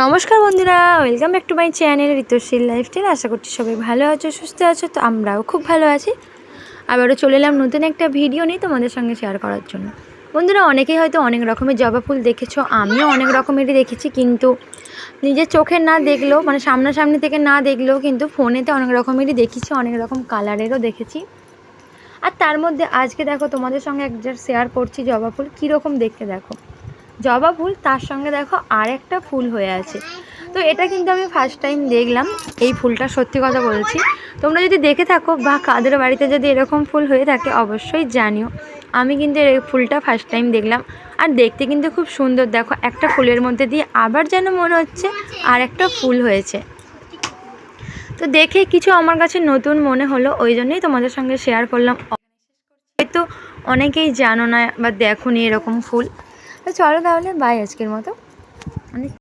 নমস্কার বন্ধুরা welcome back to my channel Ritushil lifestyle আশা করছি সবাই ভালো আছো, সুস্থ আছো, তো আমরাও খুব ভালো আছি। আবারও চলে এলাম নতুন একটা ভিডিও নিয়ে তোমাদের সঙ্গে শেয়ার করার জন্য। বন্ধুরা, অনেকেই হয়তো অনেক রকমের জবা ফুল দেখেছ, আমিও অনেক রকমেরই দেখেছি, কিন্তু নিজের চোখে না দেখলেও মানে সামনাসামনি থেকে না দেখলেও কিন্তু ফোনেতে অনেক রকমেরই দেখেছি, অনেক রকম কালারেরও দেখেছি। আর তার মধ্যে আজকে দেখো তোমাদের সঙ্গে একটা শেয়ার করছি জবা ফুল, কীরকম দেখতে দেখো। জবা ফুল, তার সঙ্গে দেখো আর একটা ফুল হয়ে আছে। তো এটা কিন্তু আমি ফার্স্ট টাইম দেখলাম, এই ফুলটা সত্যি কথা বলছি। তোমরা যদি দেখে থাকো বা কাদের বাড়িতে যদি এরকম ফুল হয়ে থাকে, অবশ্যই জানিও। আমি কিন্তু এই ফুলটা ফার্স্ট টাইম দেখলাম, আর দেখতে কিন্তু খুব সুন্দর। দেখো, একটা ফুলের মধ্যে দিয়ে আবার যেন মনে হচ্ছে আর একটা ফুল হয়েছে। তো দেখে কিছু আমার কাছে নতুন মনে হলো, ওই জন্যই তোমাদের সঙ্গে শেয়ার করলাম। হয়তো অনেকেই জানো না বা দেখো এরকম ফুল। চলো তাহলে বাই আজকের মতো। অনেক